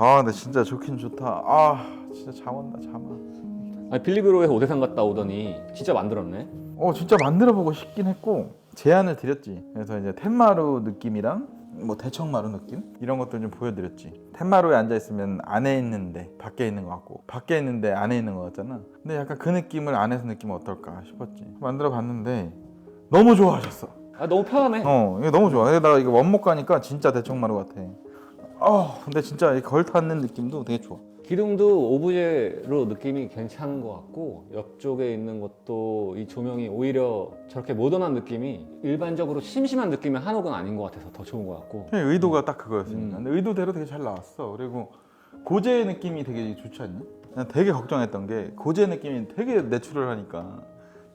아 근데 진짜 좋긴 좋다. 아 진짜 잠 온다 잠 와. 아니 빌리브로에서 오대산 갔다 오더니 진짜 만들었네. 어 진짜 만들어 보고 싶긴 했고 제안을 드렸지. 그래서 이제 텐마루 느낌이랑 뭐 대청마루 느낌 이런 것들 좀 보여드렸지. 텐마루에 앉아 있으면 안에 있는데 밖에 있는 것 같고 밖에 있는데 안에 있는 것 같잖아. 근데 약간 그 느낌을 안에서 느끼면 어떨까 싶었지. 만들어 봤는데 너무 좋아하셨어. 아 너무 편하네. 어 이거 너무 좋아. 나 이거 원목 가니까 진짜 대청마루 같아. 어 근데 진짜 이 걸 탔는 느낌도 되게 좋아. 기둥도 오브제로 느낌이 괜찮은 것 같고 옆쪽에 있는 것도 이 조명이 오히려 저렇게 모던한 느낌이 일반적으로 심심한 느낌의 한옥은 아닌 것 같아서 더 좋은 것 같고 그냥 의도가 딱 그거였습니다. 음. 근데 의도대로 되게 잘 나왔어. 그리고 고제 느낌이 되게 좋지 않냐? 난 되게 걱정했던 게 고제 느낌이 되게 내추럴하니까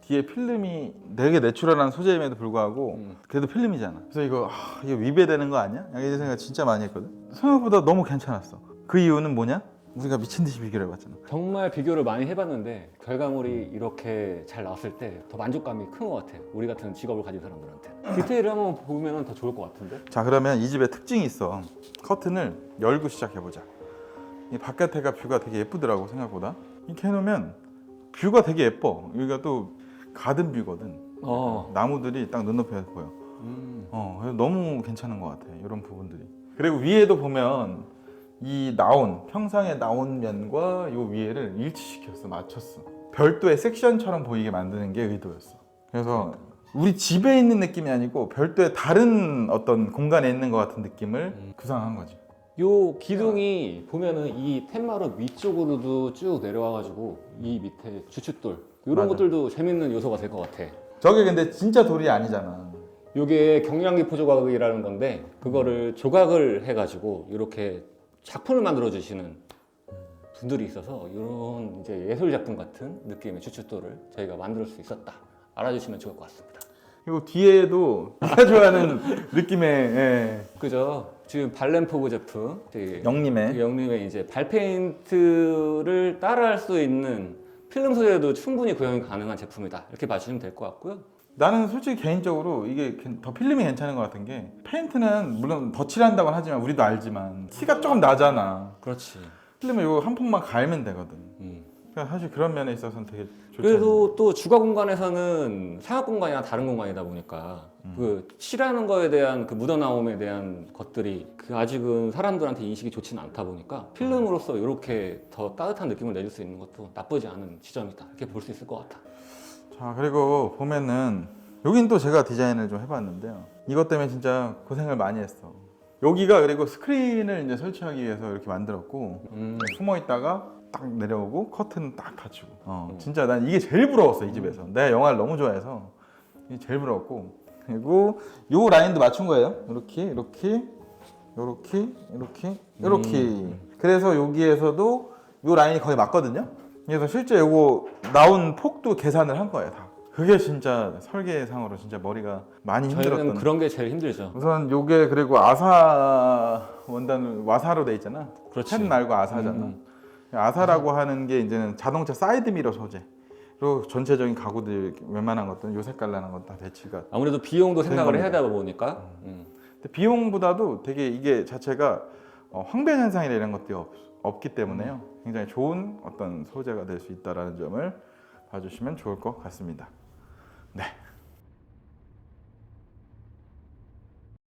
뒤에 필름이 되게 내추럴한 소재임에도 불구하고 음. 그래도 필름이잖아. 그래서 이거 아, 이거 위배되는 거 아니야? 이런 생각 진짜 많이 했거든. 생각보다 너무 괜찮았어. 그 이유는 뭐냐? 우리가 미친 듯이 비교를 해봤잖아. 정말 비교를 많이 해봤는데 결과물이 이렇게 잘 나왔을 때 더 만족감이 큰 것 같아요 우리 같은 직업을 가진 사람들한테 디테일을 한번 보면 더 좋을 것 같은데 자 그러면 이 집에 특징이 있어. 커튼을 열고 시작해보자. 이 바깥에가 뷰가 되게 예쁘더라고 생각보다. 이렇게 해놓으면 뷰가 되게 예뻐. 여기가 또 가든 뷰거든. 어. 나무들이 딱 눈높이에서 보여. 음. 어, 그래서 너무 괜찮은 것 같아. 이런 부분들이. 그리고 위에도 보면 이 나온 평상에 나온 면과 요 위에를 일치시켰어, 맞췄어. 별도의 섹션처럼 보이게 만드는 게 의도였어. 그래서 우리 집에 있는 느낌이 아니고 별도의 다른 어떤 공간에 있는 것 같은 느낌을 음. 구상한 거지. 요 기둥이 보면은 이 텐마루 위쪽으로도 쭉 내려와가지고 이 밑에 주춧돌 이런 맞아. 것들도 재밌는 요소가 될 것 같아. 저게 근데 진짜 돌이 아니잖아. 요게 경량기포 조각이라는 건데 그거를 조각을 해가지고 이렇게 작품을 만들어 주시는 분들이 있어서 이런 이제 예술 작품 같은 느낌의 주춧돌을 저희가 만들 수 있었다. 알아주시면 좋을 것 같습니다. 그리고 뒤에도 좋아하는 느낌의 예, 그죠? 지금 발렌포그 제품, 저희 영림의 영림의 이제 발페인트를 따라할 수 있는 필름 소재도 충분히 구현이 가능한 제품이다. 이렇게 봐주시면 될 것 같고요. 나는 솔직히 개인적으로 이게 괜- 더 필름이 괜찮은 것 같은 게 페인트는 물론 덧칠한다고는 하지만 우리도 알지만 티가 조금 나잖아. 그렇지. 필름을 이거 한 폭만 갈면 되거든. 음. 그러니까 사실 그런 면에 있어서는 되게 좋지. 그래도 또 주거 공간에서는 상업 공간이나 다른 공간이다 보니까 음. 그 칠하는 거에 대한 그 묻어나옴에 대한 것들이 그 아직은 사람들한테 인식이 좋지는 않다 보니까 필름으로서 이렇게 더 따뜻한 느낌을 내줄 수 있는 것도 나쁘지 않은 지점이다 이렇게 볼 수 있을 것 같아. 자 그리고 보면은 여긴 또 제가 디자인을 좀 해봤는데요. 이것 때문에 진짜 고생을 많이 했어. 여기가 그리고 스크린을 이제 설치하기 위해서 이렇게 만들었고 음. 숨어 있다가 딱 내려오고 커튼 딱 닫히고. 어, 음. 진짜 난 이게 제일 부러웠어 이 집에서. 내가 영화를 너무 좋아해서 이게 제일 부러웠고. 그리고 요 라인도 맞춘 거예요. 이렇게 이렇게 이렇게 이렇게 이렇게. 음. 그래서 여기에서도 요 라인이 거의 맞거든요. 그래서 실제 요거 나온 폭도 계산을 한 거예요 다. 그게 진짜 설계상으로 진짜 머리가 많이 저희는 힘들었던. 그런 게 제일 힘들죠. 우선 요게 그리고 아사 원단 와사로 돼 있잖아. 그렇지. 펜 말고 아사잖아. 음. 아사라고 하는 게 이제는 자동차 사이드 미러 소재. 그리고 전체적인 가구들 웬만한 것들은 요 색깔 나는 건 다 배치가. 아무래도 비용도 된 생각을 해야. 되다 보니까 음. 근데 비용보다도 되게 이게 자체가 어, 황변 현상이나 이런 것들이 없, 없기 때문에요. 굉장히 좋은 어떤 소재가 될 수 있다라는 점을 봐주시면 좋을 것 같습니다. 네,